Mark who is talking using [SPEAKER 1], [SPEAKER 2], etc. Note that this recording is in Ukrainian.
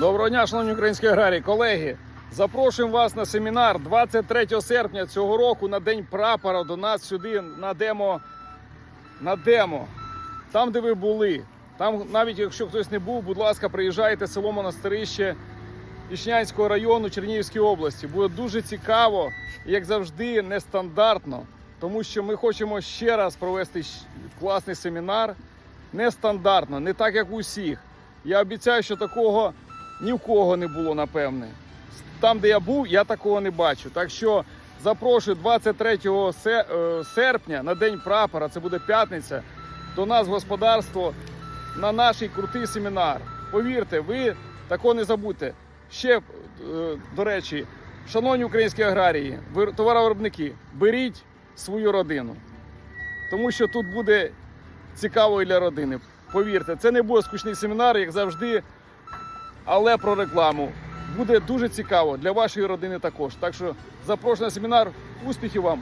[SPEAKER 1] Доброго дня, шановні українські аграрії, колеги. Запрошуємо вас на семінар 23 серпня цього року на День прапора до нас сюди на демо. На демо. Там, де ви були. Там, навіть якщо хтось не був, будь ласка, приїжджайте в село Монастирище Ічнянського району Чернігівської області. Буде дуже цікаво, як завжди, нестандартно, тому що ми хочемо ще раз провести класний семінар. Нестандартно, не так, як у всіх. Я обіцяю, що такого ні в кого не було, напевне. Там, де я був, я такого не бачу. Так що запрошую 23 е, серпня на День прапора, це буде п'ятниця, до нас в господарство на наш крутий семінар. Повірте, ви такого не забудьте. Ще, е, до речі, шановні українські аграрії, ви- товаровиробники, беріть свою родину. Тому що тут буде цікаво і для родини. Повірте, це не буде скучний семінар, як завжди, але про рекламу. Буде дуже цікаво для вашої родини також. Так що запрошую на семінар. Успіхів вам!